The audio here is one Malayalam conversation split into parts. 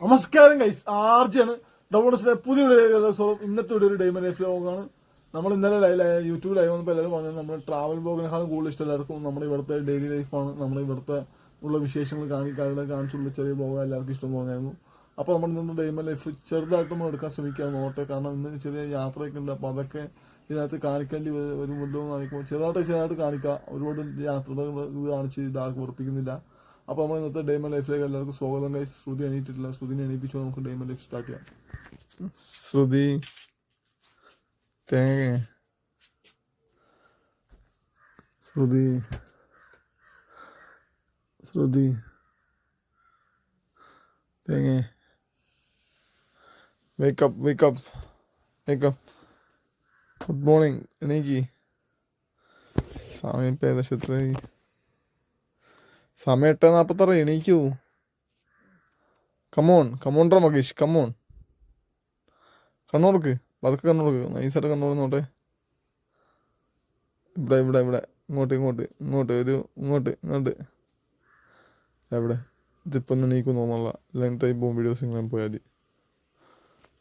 നമസ്കാരം ഗൈസ് ആർജിയാണ് ഡബോണസിന്റെ പുതിയ സ്വാഗതം. ഇന്നത്തെ വീഡിയോ ഒരു ഡൈമൻ ലൈഫ് വ്ലോഗാണ് നമ്മൾ ഇന്നലെ ലൈ- ലൈ- യൂട്യൂബ് ലൈവ് വന്നപ്പോൾ എല്ലാവരും പറഞ്ഞത് നമ്മൾ ട്രാവൽ ബ്ലോഗിനേക്കാളും കൂടുതൽ ഇഷ്ടം എല്ലാവർക്കും നമ്മുടെ ഇവിടുത്തെ ഡെയിലി ലൈഫാണ് നമ്മൾ ഇവിടുത്തെ ഉള്ള വിശേഷങ്ങൾ കാണിക്കാതെ കാണിച്ചുള്ള ചെറിയ ബ്ലോഗ് എല്ലാവർക്കും ഇഷ്ടം തോന്നിയായിരുന്നു അപ്പോൾ നമ്മൾ ഇന്ന് ഡെയിമൻ ലൈഫ് ചെറുതായിട്ട് നമ്മൾ എടുക്കാൻ ശ്രമിക്കുക നോട്ടെ കാരണം ഇന്ന് ചെറിയ യാത്രയൊക്കെ ഉണ്ട്. അപ്പോൾ അതൊക്കെ ഇതിനകത്ത് കാണിക്കേണ്ടി വരുമ്പോൾ എന്ന് കാണിക്കുമ്പോൾ ചെറുതായിട്ട് ചെറുതായിട്ട് കാണിക്കുക ഒരുപാട് യാത്രകൾ ഇത് കാണിച്ച് ഇതാക്കി ഉറപ്പിക്കുന്നില്ല. അപ്പോൾ നമ്മൾ ഇന്നത്തെ ഡേമൻ ലൈഫിലേക്ക് എല്ലാവർക്കും സ്വാഗതം കൈ ശ്രുതി എണീറ്റിട്ടില്ല. ശ്രുതിനെ എണീപ്പിച്ചു നമുക്ക് ഡേമൻ ലൈഫ് സ്റ്റാർട്ട് ചെയ്യാം. ശ്രുതി തേങ്ങ ശ്രുതി ശ്രുതി തേങ്ങ. Wake up wake up wake up good morning എണീക്കി. സമയം ഇപ്പം ഏകദേശം എത്രയായി? സമയം എട്ട് നാൽപ്പത്താറ് എണീക്കൂ. കമോൺ കമോൺട്ര മകേഷ് കമോൺ കണ്ണൂർക്ക് വർക്ക് കണ്ണൂർക്ക്. നൈസായിട്ട് കണ്ണൂർ നോട്ടെ ഇവിടെ ഇവിടെ ഇവിടെ. ഇങ്ങോട്ട് ഇങ്ങോട്ട് ഇങ്ങോട്ട് ഒരു ഇങ്ങോട്ട് ഇങ്ങോട്ട്. എവിടെ? ഇതിപ്പം എണീക്കും തോന്നുള്ള ലെങ്തായി പോകും വീഡിയോസ് ഇങ്ങനെ പോയാൽ മതി.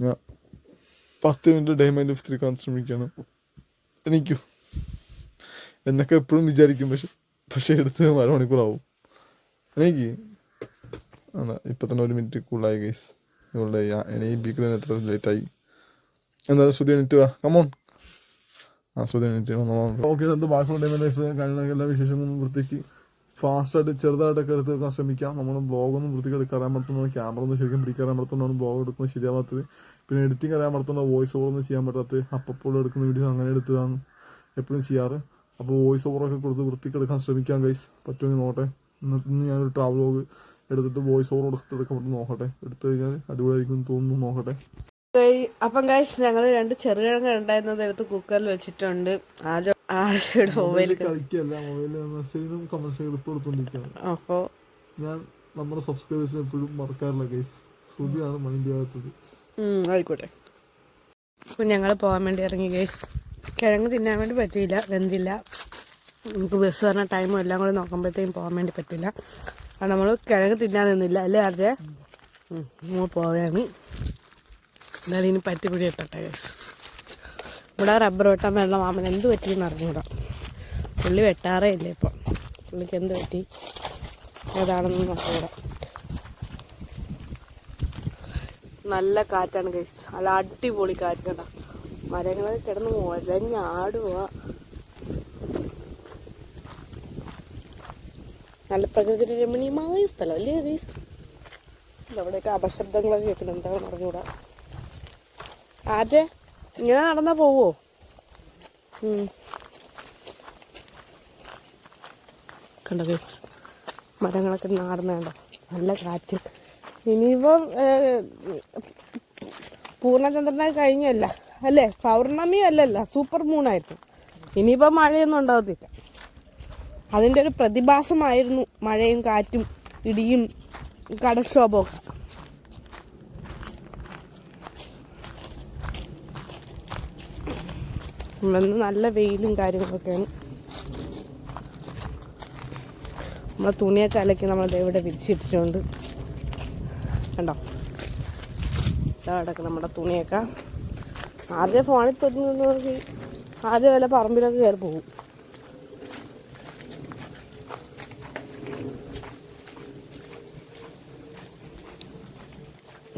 ഞാൻ പത്ത് minute day mind of three കാണാൻ ശ്രമിക്കുകയാണ് എണീക്കൂ. എന്നൊക്കെ എപ്പോഴും വിചാരിക്കും. പക്ഷെ പക്ഷെ എടുത്ത് അരമണിക്കൂറാവും. എനിക്ക് അതാ ഇപ്പം തന്നെ ഒരു മിനിറ്റ് കൂളായി ഗൈസ് ഇവളുടെ എണീപ്പിക്കുന്നതിന് എത്ര ലേറ്റായി എന്തായാലും ശ്രുതി എണീറ്റ് വാ? കമോൺ ആ ശ്രുതി എണീറ്റ് ഓക്കെ എന്നിട്ട് ബാക്കിയുള്ള ലൈഫ് കാര്യങ്ങളൊക്കെ എല്ലാ വിശേഷങ്ങളും വൃത്തിക്ക് ഫാസ്റ്റായിട്ട് ചെറുതായിട്ടൊക്കെ എടുത്ത് വെക്കാൻ ശ്രമിക്കാം. നമ്മൾ ബ്ലോഗൊന്നും വൃത്തിക്ക് എടുക്കാൻ പറ്റുന്നു പറ്റുന്ന ക്യാമറ ഒന്നും ശരിക്കും പിടിക്കാൻ പറ്റുന്നതാണ്. ബ്ലോഗ് എടുക്കുന്നത് ശരിയാവാത്തത്. പിന്നെ എഡിറ്റിംഗ് അറിയാൻ പറ്റുന്ന വോയിസ് ഓവർ ഒന്നും ചെയ്യാൻ പറ്റാത്തത്. അപ്പോൾ എടുക്കുന്ന വീഡിയോ അങ്ങനെ എടുത്തതാണ് എപ്പോഴും ചെയ്യാറ്. അപ്പോൾ വോയിസ് ഓവറൊക്കെ കൊടുത്ത് വൃത്തിക്ക് എടുക്കാൻ ശ്രമിക്കാം ഗൈസ് പറ്റുമെങ്കിൽ നോട്ടെ ഇന്ന് ഞാനൊരു ട്രാവൽ വ്ലോഗ് എടുത്തിട്ട് വോയിസ് ഓവർ എടുത്തെടുക്കാൻ പറ്റും നോക്കട്ടെ. എടുത്തു കഴിഞ്ഞാൽ അടിപൊളിയായിരിക്കും തോന്നുന്നു നോക്കട്ടെ. അപ്പം കാശ് ഞങ്ങൾ രണ്ട് ചെറുകിഴങ്ങ് ഉണ്ടായിരുന്നത് എടുത്ത് കുക്കറിൽ വെച്ചിട്ടുണ്ട്. ആശയുടെ മൊബൈലിൽ കളിക്കല്ല മൊബൈലിൽ മെസ്സേജിനും കമൻസ് റിപ്പ് കൊടുത്തോണ്ടിരിക്കുകയാണ്. അപ്പോൾ ഞാൻ നമ്മുടെ സബ്സ്ക്രൈബേഴ്സിനെ എപ്പോഴും മറക്കാറില്ല ഗൈസ് ശ്രുതിയാണ് മൈൻഡ് ചെയ്യാത്തത്. ആയിക്കോട്ടെ. അപ്പം ഞങ്ങൾ പോകാൻ വേണ്ടി ഇറങ്ങി ഗൈസ് കിഴങ്ങ് തിന്നാൻ വേണ്ടി പറ്റിയില്ല വെന്തില്ല. നമുക്ക് ബസ് പറഞ്ഞ ടൈമും എല്ലാം കൂടി നോക്കുമ്പോഴത്തേക്കും പോകാൻ വേണ്ടി പറ്റില്ല. അത് നമ്മൾ കിഴങ്ങ് തിന്നാൻ നിന്നില്ല. അല്ലേ ആർജെ? നമ്മൾ പോവുകയാണ് എന്നാലും ഇനി പറ്റിപ്പിടി ഇട്ടട്ടെ ഗൈസ് ഇവിടെ റബ്ബർ വെട്ടാൻ വേണ്ട മാമൻ എന്ത് പറ്റിയെന്ന് അറിഞ്ഞൂടാം. പുള്ളി വെട്ടാറേ ഇല്ല ഇപ്പം. പുള്ളിക്ക് എന്ത് പറ്റി? ഏതാണെന്ന് നോക്കൂടാം നല്ല കാറ്റാണ് ഗൈസ് നല്ല അടിപൊളി കാറ്റ് കേട്ടോ മരങ്ങൾ കിടന്ന് മുഴഞ്ഞാടുക നല്ല പ്രകൃതി രമണീയമായ സ്ഥലം അല്ലേ ഗൈസ്? അവിടെയൊക്കെ അപശബ്ദങ്ങളൊക്കെ കേൾക്കുന്നു എന്താണെന്ന് അറിഞ്ഞൂടാ ആജെ ഇങ്ങനെ നടന്നാ പോവോ? കണ്ട ഗൈസ്? മരങ്ങളൊക്കെ നാടുന്നുണ്ടോ നല്ല കാറ്റ്. ഇനിയിപ്പം പൂർണചന്ദ്രനെ കഴിഞ്ഞല്ല അല്ലേ? പൗർണമി അല്ലല്ല സൂപ്പർ മൂണായിരുന്നു ഇനിയിപ്പം മഴയൊന്നും ഉണ്ടാവത്തില്ല. അതിന്റെ ഒരു പ്രതിഭാസമായിരുന്നു മഴയും കാറ്റും ഇടിയും കടക്ഷോഭമൊക്കെ ഇന്ന് നല്ല വെയിലും കാര്യങ്ങളൊക്കെയാണ്. നമ്മൾ തുണിയൊക്കെ അലക്കി നമ്മൾ ഇവിടെ വിരിച്ചിട്ടിട്ടുണ്ട്. കണ്ടോ? ഇതാ കിടക്കും നമ്മുടെ തുണിയൊക്കെ. ആദ്യം ഫോണിൽ തൊട്ട് നോക്കി ആദ്യം വല്ല പറമ്പിലൊക്കെ കയറി പോകും.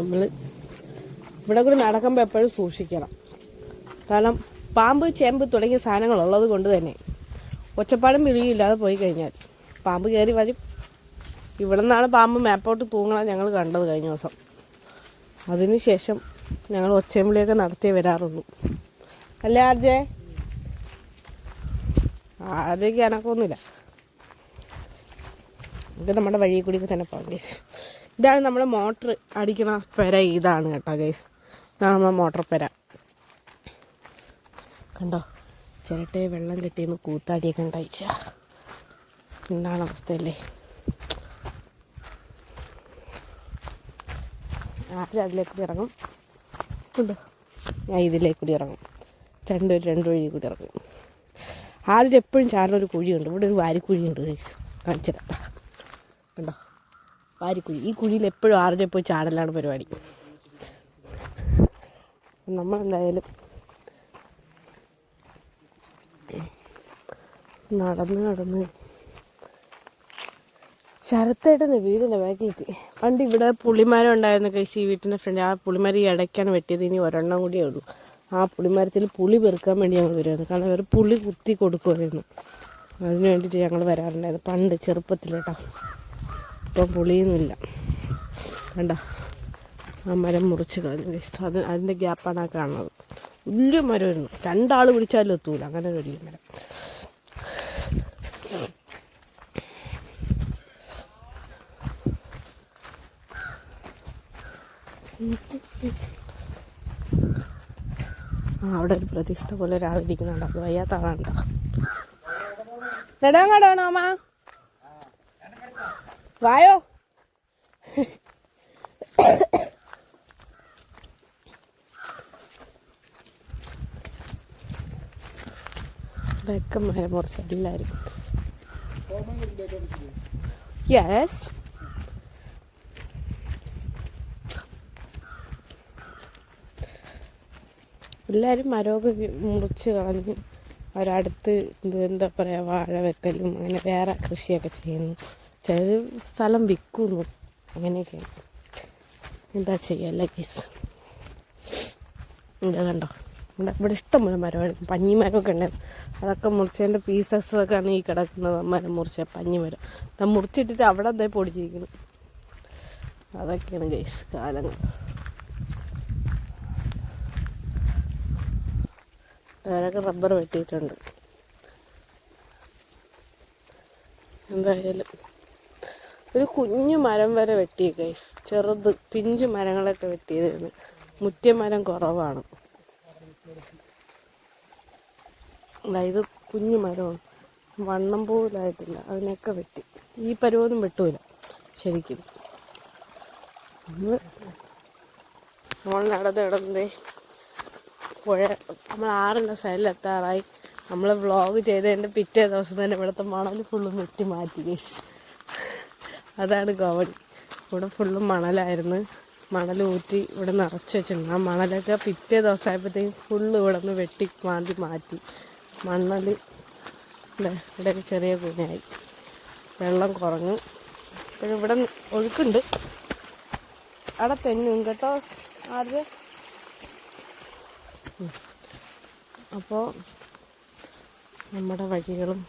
നമ്മൾ ഇവിടെ കൂടി നടക്കുമ്പോൾ എപ്പോഴും സൂക്ഷിക്കണം. കാരണം പാമ്പ് ചേമ്പ് തുടങ്ങിയ സാധനങ്ങൾ ഉള്ളത് കൊണ്ട് തന്നെ ഒച്ചപ്പാടും വിളിയില്ലാതെ പോയി കഴിഞ്ഞാൽ പാമ്പ് കയറി വരും. ഇവിടെ നിന്നാണ് പാമ്പ് മാപ്പോട്ട് തൂങ്ങണം ഞങ്ങൾ കണ്ടത് കഴിഞ്ഞ ദിവസം. അതിനുശേഷം ഞങ്ങൾ ഒച്ചയും നടത്തിയേ വരാറുള്ളൂ. അല്ലേ ആർജെ ആദ്യമൊക്കെ എനക്കൊന്നുമില്ല ഇത് നമ്മുടെ വഴിയിൽ കൂടി തന്നെ പോകാം ഇതാണ് നമ്മൾ മോട്ടർ അടിക്കുന്ന പെര ഇതാണ് കേട്ടോ ഗൈസ് ഇതാണ് നമ്മുടെ മോട്ടർ പെര. കണ്ടോ? ചിരട്ടയെ വെള്ളം കെട്ടിയെന്ന് കൂത്താടിയൊക്കെ ഉണ്ടായിച്ച. എന്താണ് അവസ്ഥയല്ലേ? ആരും അതിലേക്ക് കൂടി ഇറങ്ങും? ഉണ്ടോ? ഞാൻ ഇതിലേക്ക് കൂടി ഇറങ്ങും. രണ്ട് രണ്ട് വഴി കൂടി ഇറങ്ങും. ആദ്യം എപ്പോഴും ചാറിനൊരു കുഴിയുണ്ട്. ഇവിടെ ഒരു വാരിക്കുഴിയുണ്ട് കാണിച്ചിരത്താ കണ്ടോ? വാരിക്കുഴി. ഈ കുഴിയിൽ എപ്പോഴും ആർജെ പോയി ചാടലാണ് പരിപാടി. നമ്മളെന്തായാലും നടന്ന് നടന്ന് ശരത്തേട്ടന്റെ വീടിന്റെ ബാക്കിലെത്തി. പണ്ട് ഇവിടെ പുളിമരം ഉണ്ടായിരുന്ന കഴിച്ച് ഈ വീട്ടിന്റെ ഫ്രണ്ട്. ആ പുളിമരം ഈ ഇടയ്ക്കാണ് വെട്ടിയത്. ഇനി ഒരെണ്ണം കൂടിയേ ഉള്ളൂ. ആ പുളിമരത്തിൽ പുളി പെറുക്കാൻ വേണ്ടി ഞങ്ങൾ വരുമായിരുന്നു കാരണം അവർ പുളി കുത്തി കൊടുക്കുമായിരുന്നു അതിന് വേണ്ടിയിട്ട് ഞങ്ങൾ വരാറുണ്ടായിരുന്നു. പണ്ട് ചെറുപ്പത്തിൽ കേട്ടോ ഇപ്പം പുളിയൊന്നുമില്ല. കണ്ട? ആ മരം മുറിച്ച് കളഞ്ഞു. അത് അതിന്റെ ഗ്യാപ്പാണ് ആ കാണുന്നത്. വലിയ മരമായിരുന്നു. രണ്ടാൾ പിടിച്ചാലും എത്തൂല. അങ്ങനെ ഒരു വലിയ മരം. അവിടെ ഒരു പ്രതിഷ്ഠ പോലെ ഒരാൾ ഇരിക്കുന്നുണ്ട്. അത് വയ്യാത്ത ആളാണ്ടോ നെടാങ്ങാടാണോ അമ്മ വായോ? ഇവിടെയൊക്കെ മരം മുറിച്ച് എല്ലാവരും. യെസ് എല്ലാവരും മരമൊക്കെ മുറിച്ച് കളഞ്ഞ് അവരടുത്ത് എന്താ പറയുക വാഴ വെക്കലും അങ്ങനെ വേറെ കൃഷിയൊക്കെ ചെയ്യുന്നു. ചിലർ സ്ഥലം വിൽക്കുന്നു. അങ്ങനെയൊക്കെയാണ് എന്താ ചെയ്യല്ല കേസ് എന്താ കണ്ടോ? ഇവിടെ ഇവിടെ ഇഷ്ടംപോലെ പഞ്ഞി പഞ്ഞിമരമൊക്കെ ഉണ്ടായിരുന്നു അതൊക്കെ മുറിച്ചതിന്റെ പീസസൊക്കെയാണ് ഈ കിടക്കുന്നത്. മരം മുറിച്ച പഞ്ഞിമരം അത് മുറിച്ചിട്ടിട്ട് അവിടെ അതേ പൊടിച്ചിരിക്കുന്നു. അതൊക്കെയാണ് കേസ് കാലങ്ങൾ. അവരൊക്കെ റബ്ബർ വെട്ടിയിട്ടുണ്ട്. എന്തായാലും ഒരു കുഞ്ഞു മരം വരെ വെട്ടി ഗൈസ് ചെറുത് പിഞ്ചു മരങ്ങളൊക്കെ വെട്ടിയതാണ്. മുറ്റമരം കുറവാണ്. അതായത് കുഞ്ഞു മരമാണ്. വണ്ണം പോലായിട്ടില്ല. അതിനൊക്കെ വെട്ടി. ഈ പരുവൊന്നും വെട്ടൂല ശരിക്കും. നമ്മൾ നടന്ന് പുഴ നമ്മൾ ആറിന്റെ സൈഡിലെത്താറായി നമ്മൾ വ്ളോഗ് ചെയ്തതിന്റെ പിറ്റേ ദിവസം തന്നെ ഇവിടുത്തെ മണൽ ഫുള്ളും വെട്ടി മാറ്റി അതാണ് ഗോവണി ഇവിടെ ഫുള്ളും മണലായിരുന്നു. മണൽ ഊറ്റി ഇവിടെ നിറച്ച് വെച്ചിരുന്നു ആ മണലൊക്കെ പിറ്റേ ദിവസമായപ്പോഴത്തേക്കും ഫുള്ള് ഇവിടെ നിന്ന് വെട്ടി മാന്തി മാറ്റി. മണ്ണൽ അല്ലേ ഇവിടെ ചെറിയ കുഞ്ഞായി വെള്ളം കുറഞ്ഞു. പിന്നെ ഇവിടെ ഒഴുക്കുണ്ട്. അവിടെ തെന്നും കേട്ടോ ആരുടെ അപ്പോൾ നമ്മുടെ വഴികളും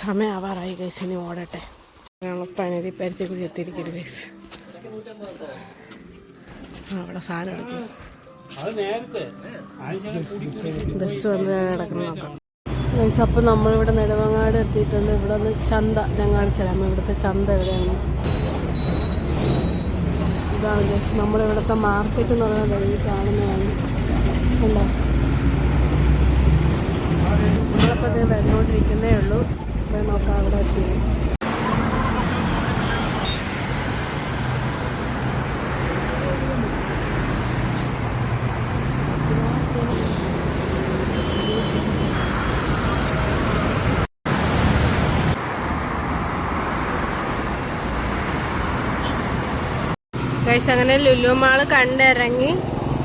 സമയമാവാറായി ഗൈസ് ഇനി ഓടട്ടെ. ഞങ്ങൾ പനരി പരുത്തി കുഴി ഗൈസ് അവിടെ സാധനം എടുക്കും ബസ് വന്ന് കിടക്കണം നോക്കാം. ഗൈസ് അപ്പം നമ്മളിവിടെ നെടുമങ്ങാട് എത്തിയിട്ടുണ്ട്. ഇവിടെ നിന്ന് ചന്ത ഞാൻ കാണിച്ചാലും ഇവിടുത്തെ ചന്ത എവിടെയാണ്? ഇതാണ് ഗൈസ് നമ്മളിവിടുത്തെ മാർക്കറ്റ് എന്ന് പറയുന്നത് ഈ കാണുന്നതാണ്. ഉണ്ടോ നമ്മളിപ്പോൾ വരുന്നോണ്ടിരിക്കുന്നേ ഉള്ളൂ. നോക്കാം അവിടെ എത്തി. അങ്ങനെ ലുലു മാൾ കണ്ടിറങ്ങി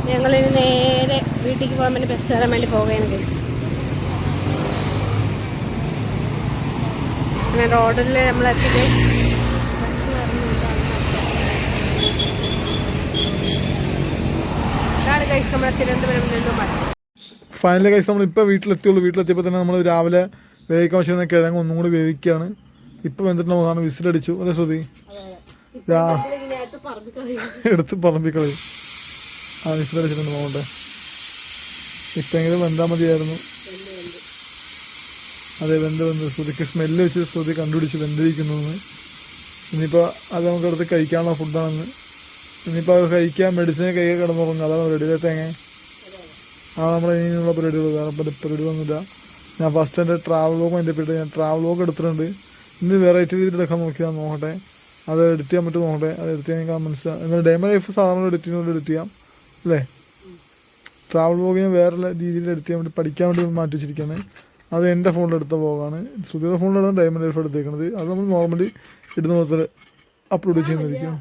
ഞങ്ങളിനി നേരെ വീട്ടിലേക്ക് പോകാൻ വേണ്ടി ബസ് കയറാൻ വേണ്ടി പോകുകയാണ് ഗൈസ് അങ്ങനെ റോഡിൽ നമ്മൾ എത്തിയിട്ട് ഫൈനലി കഴിച്ച് നമ്മൾ ഇപ്പോൾ വീട്ടിലെത്തിയുള്ളൂ. വീട്ടിലെത്തിയപ്പോൾ തന്നെ നമ്മൾ രാവിലെ വേവിക്കാൻ വെച്ചിരുന്ന കിഴങ്ങ് ഒന്നും കൂടി വേവിക്കുകയാണ്. ഇപ്പം വെന്തിട്ട് നമുക്കാണ് വിസിലടിച്ചു. അല്ലേ ശ്രുതി? എടുത്ത് പറമ്പിക്കളയും. ആ വിസിലടിച്ചിട്ടുണ്ട് പോകട്ടെ ഇപ്പെങ്കിലും വെന്താൽ മതിയായിരുന്നു. അതെ വെന്ത് വെന്ത് ശ്രുതിക്ക് സ്മെല്ല് വെച്ച് ശ്രുതി കണ്ടുപിടിച്ച് വെന്തിരിക്കുന്നു ഇനിയിപ്പോൾ അത് നമുക്ക് അടുത്ത് കഴിക്കാനുള്ള ഫുഡാണെന്ന് ഇനിയിപ്പോൾ അത് കഴിക്കാൻ മെഡിസിനെ കൈ കിടന്നുറങ്ങും. അതാണ് റെഡി തേങ്ങ. ആ നമ്മുടെ ഇനിയുള്ള പരിപാടികൾ. വേറെ പരിപാടികളൊന്നുമില്ല ഞാൻ ഫസ്റ്റ് എന്റെ ട്രാവൽ വ്ലോഗ് എന്റെ പേര് ഞാൻ ട്രാവൽ വ്ലോഗ് എടുത്തിട്ടുണ്ട്. ഇന്ന് വെറൈറ്റി രീതിയിൽ എടുക്കാൻ നോക്കിയാൽ നോക്കട്ടെ. അത് എഡിറ്റ് ചെയ്യാൻ പറ്റും നോക്കട്ടെ. അത് എഡിറ്റ് ചെയ്യാൻ എനിക്ക് എന്നാൽ ഡേമ ലൈഫ് സാധാരണ എഡിറ്റ് ചെയ്യുന്നത് എഡിറ്റ് ചെയ്യാം. അല്ലേ? ട്രാവൽ വ്ളോഗിനെ വേറെ രീതിയിൽ എഡിറ്റ് ചെയ്യാൻ വേണ്ടി പഠിക്കാൻ വേണ്ടി മാറ്റി വെച്ചിരിക്കുകയാണ് അത് എന്റെ ഫോണിൽ എടുത്ത വ്ളോഗാണ് സുധീറ ഫോണിലാണ് ഡയമണ്ട് ലൈഫ് എടുത്തേക്കുന്നത് അത് നമ്മൾ നോർമലി ഇടുന്ന പോലെ അപ്ലോഡ് ചെയ്യുന്നതായിരിക്കും.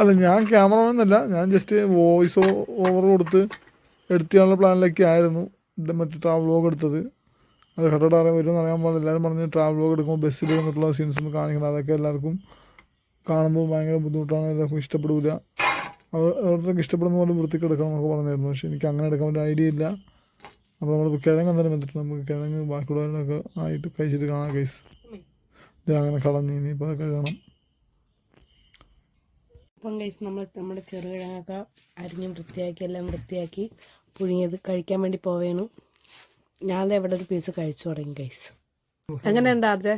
അല്ല ഞാൻ ക്യാമറമാൻ എന്നല്ല. ഞാൻ ജസ്റ്റ് വോയിസ് ഓവർ കൊടുത്ത് എഡിറ്റ് ചെയ്യാനുള്ള പ്ലാനിലൊക്കെ ആയിരുന്നു. മറ്റേ ട്രാവൽ വ്ലോഗ് എടുത്തത്. അത് ഹെഡോട് അറിയാൻ വരുമെന്ന് അറിയാൻ പാടില്ല. എല്ലാവരും പറഞ്ഞ് ട്രാവൽ വ്ലോഗ് എടുക്കുമ്പോൾ ബസ്സിൽ വന്നിട്ടുള്ള സീൻസ് ഒന്ന് കാണിക്കണം. അതൊക്കെ എല്ലാവർക്കും കാണുമ്പോൾ ഭയങ്കര ബുദ്ധിമുട്ടാണ്. എല്ലാവർക്കും ഇഷ്ടപ്പെടില്ല അവർ അവർക്ക് ഇഷ്ടപ്പെടുന്ന പോലെ വൃത്തിക്ക് എടുക്കണം എന്നൊക്കെ പറഞ്ഞായിരുന്നു. പക്ഷേ എനിക്ക് അങ്ങനെ എടുക്കാൻ ഒരു ഐഡിയ ഇല്ല. അപ്പോൾ നമ്മളിപ്പോൾ കിഴങ്ങ് എന്തായാലും വന്നിട്ട് നമുക്ക് കിഴങ്ങ് ബാക്കിയുള്ളവരൊക്കെ ആയിട്ട് കഴിച്ചിട്ട് കാണാം കൈസ് ഇത് അങ്ങനെ കളഞ്ഞ് ഇനിയിപ്പോൾ അതൊക്കെ കാണാം. അപ്പം കൈസ് നമ്മൾ നമ്മുടെ ചെറുകിഴങ്ങൊക്കെ അരിഞ്ഞ് വൃത്തിയാക്കി എല്ലാം വൃത്തിയാക്കി പുഴുങ്ങിയത് കഴിക്കാൻ വേണ്ടി പോവേണു ഞാൻ എവിടെ ഒരു പീസ് കഴിച്ചു തുടങ്ങി കൈസ് എങ്ങനെ ആർജെ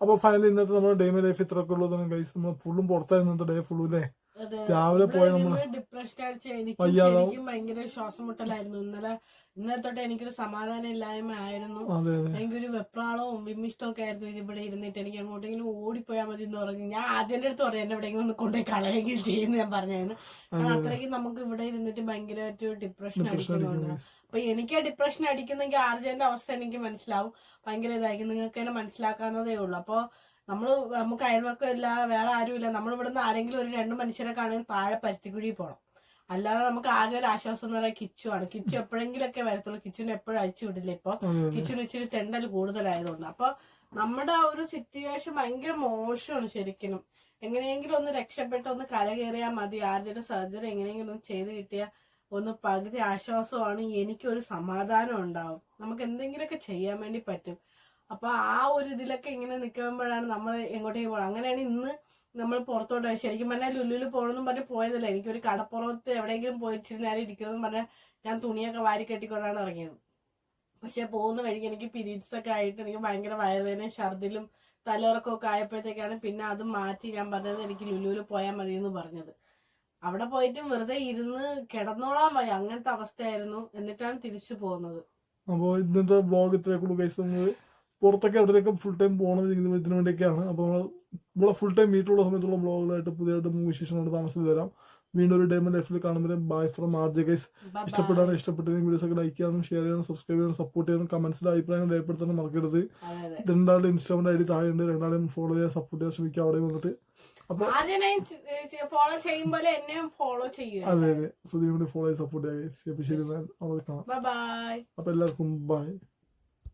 അപ്പോൾ ഫൈനലി ഇന്നത്തെ നമ്മുടെ ഡേ മൈ ലൈഫ് ഇത്രയൊക്കെ ഉള്ളൂ ഗൈസ് നമ്മൾ ഫുള്ളും പുറത്തായിരുന്നു ഇന്നത്തെ ഡേ ഫുള്ളും അല്ലേ? രാവിലെ പോയ ഡിപ്രഷൻ വയ്യാതാവും. ഭയങ്കര ശ്വാസം മുട്ടലായിരുന്നു ഇന്നലെ ഇന്നലെ തൊട്ട് എനിക്കൊരു സമാധാനം ഇല്ലായ്മ ആയിരുന്നു എനിക്കൊരു വെപ്രാളവും വിമിഷ്ടവും ഒക്കെ ആയിരുന്നു ഇവിടെ ഇരുന്നിട്ട് എനിക്ക് അങ്ങോട്ടെങ്കിലും ഓടിപ്പോയാൽ മതി എന്ന് പറഞ്ഞു ഞാൻ ആദ്യന്റെ അടുത്ത് പറഞ്ഞു എന്നെ എവിടെയെങ്കിലും ഒന്ന് കൊണ്ടുപോയി കളയെങ്കിലും ചെയ്യുന്നു ഞാൻ പറഞ്ഞായിരുന്നു. കാരണം അത്രയ്ക്ക് നമുക്ക് ഇവിടെ ഇരുന്നിട്ട് ഭയങ്കരമായിട്ട് ഡിപ്രഷൻ അടിക്കുന്നുണ്ട്. അപ്പൊ എനിക്ക് ഡിപ്രഷൻ അടിക്കുന്നെങ്കിൽ ആർജന്റെ അവസ്ഥ എനിക്ക് മനസ്സിലാവും. ഭയങ്കര ഇതായിരിക്കും. നിങ്ങൾക്ക് തന്നെ മനസ്സിലാക്കാവുന്നതേ ഉള്ളൂ. അപ്പോൾ നമ്മൾ നമുക്ക് അയൽവക്കം ഇല്ല വേറെ ആരുമില്ല നമ്മൾ ഇവിടുന്ന് ആരെങ്കിലും ഒരു രണ്ട് മനുഷ്യരെ കാണാൻ താഴെ പരുത്തിക്കുഴി പോകണം അല്ലാതെ നമുക്ക് ആകെ ഒരു ആശ്വാസം എന്ന് പറയാൻ കിച്ചു ആണ്. കിച്ചു എപ്പോഴെങ്കിലൊക്കെ വരത്തുള്ളൂ. കിച്ചുവിനെ എപ്പോഴും അഴിച്ചു വിടില്ല ഇപ്പൊ. കിച്ചിന് ഇച്ചിരി തെണ്ടൽ കൂടുതലായതുകൊണ്ട്. അപ്പൊ നമ്മുടെ ആ ഒരു സിറ്റുവേഷൻ ഭയങ്കര മോശമാണ് ശരിക്കും. എങ്ങനെയെങ്കിലും ഒന്ന് രക്ഷപ്പെട്ട് ഒന്ന് കരകയറിയാൽ മതി. ആർജയുടെ സർജറി എങ്ങനെയെങ്കിലും ഒന്ന് ചെയ്ത് കിട്ടിയാൽ ഒന്ന് പകുതി ആശ്വാസമാണ്. എനിക്കൊരു സമാധാനം ഉണ്ടാവും. നമുക്ക് എന്തെങ്കിലുമൊക്കെ ചെയ്യാൻ വേണ്ടി പറ്റും. അപ്പൊ ആ ഒരു ഇതിലൊക്കെ ഇങ്ങനെ നിൽക്കുമ്പോഴാണ് നമ്മൾ എങ്ങോട്ടേക്ക് പോകണം അങ്ങനെയാണ് ഇന്ന് നമ്മൾ പുറത്തോട്ട്. ശരിക്കും പറഞ്ഞാൽ ലുല്ലുൽ പോകണമെന്നും പറഞ്ഞ് പോയതല്ല. എനിക്കൊരു കടപ്പുറത്ത് എവിടെയെങ്കിലും പോയിച്ചിരുന്നാലും ഇരിക്കണമെന്ന് പറഞ്ഞാൽ ഞാൻ തുണിയൊക്കെ വാരി കെട്ടിക്കൊണ്ടാണ് ഇറങ്ങിയത്. പക്ഷെ പോകുന്ന വഴിക്ക് എനിക്ക് പീരീഡ്സ് ഒക്കെ ആയിട്ട് എനിക്ക് ഭയങ്കര വയറുവേദനയും ഛർദിലും തലയുറക്കമൊക്കെ ആയപ്പോഴത്തേക്കാണ് പിന്നെ അത് മാറ്റി ഞാൻ പറഞ്ഞത് എനിക്ക് ലുലുവിൽ പോയാൽ മതി എന്ന് പറഞ്ഞത്. അവിടെ പോയിട്ടും വെറുതെ ഇരുന്ന് കിടന്നോളാൻ വയ്യ. അങ്ങനത്തെ അവസ്ഥയായിരുന്നു. എന്നിട്ടാണ് തിരിച്ചു പോകുന്നത്. അപ്പോൾ ഇന്നത്തെ ബ്ലോഗ് ഇത്രയൊക്കെ പുറത്തൊക്കെ എവിടെയൊക്കെ ഫുൾ ടൈം പോകണം ഇതിന് വേണ്ടിയൊക്കെയാണ്. അപ്പോൾ ഇവിടെ ഫുൾ ടൈം വീട്ടിലുള്ള സമയത്തുള്ള ബ്ലോഗുകളായിട്ട് പുതിയതായിട്ട് വിശേഷമായിട്ട് താമസിച്ച് തരാം. വീണ്ടും ഒരു ഡേമ ലൈഫിൽ കാണുമ്പോൾ bye from R J guys ഇഷ്ടപ്പെടാനും. ഇഷ്ടപ്പെട്ടാണ് ഇഷ്ടപ്പെട്ടെങ്കിൽ വീഡിയോസ് ഒക്കെ ലൈക്ക് ചെയ്യാനും ഷെയർ ചെയ്യാനും സബ്സ്ക്രൈബ് ചെയ്യാനും സപ്പോർട്ട് ചെയ്യാനും കമന്റ്സിൽ അഭിപ്രായങ്ങൾ രേഖപ്പെടുത്താനും മറക്കരുത്. രണ്ടാളുടെ ഇൻസ്റ്റാഗ്രാം ഐ ഡി താഴെയുണ്ട് രണ്ടാളെയും ഫോളോ ചെയ്യാൻ സപ്പോർട്ട് ചെയ്യാൻ ശ്രമിക്കുക അവിടെ വന്നിട്ട്. അപ്പൊ ഫോളോ ചെയ്യുമ്പോൾ ഫോളോ അതെ അതെ. ഫോളോ ചെയ്ത് സപ്പോർട്ട് ഗൈസ് ശരി ബൈ അപ്പോൾ എല്ലാവർക്കും ബൈ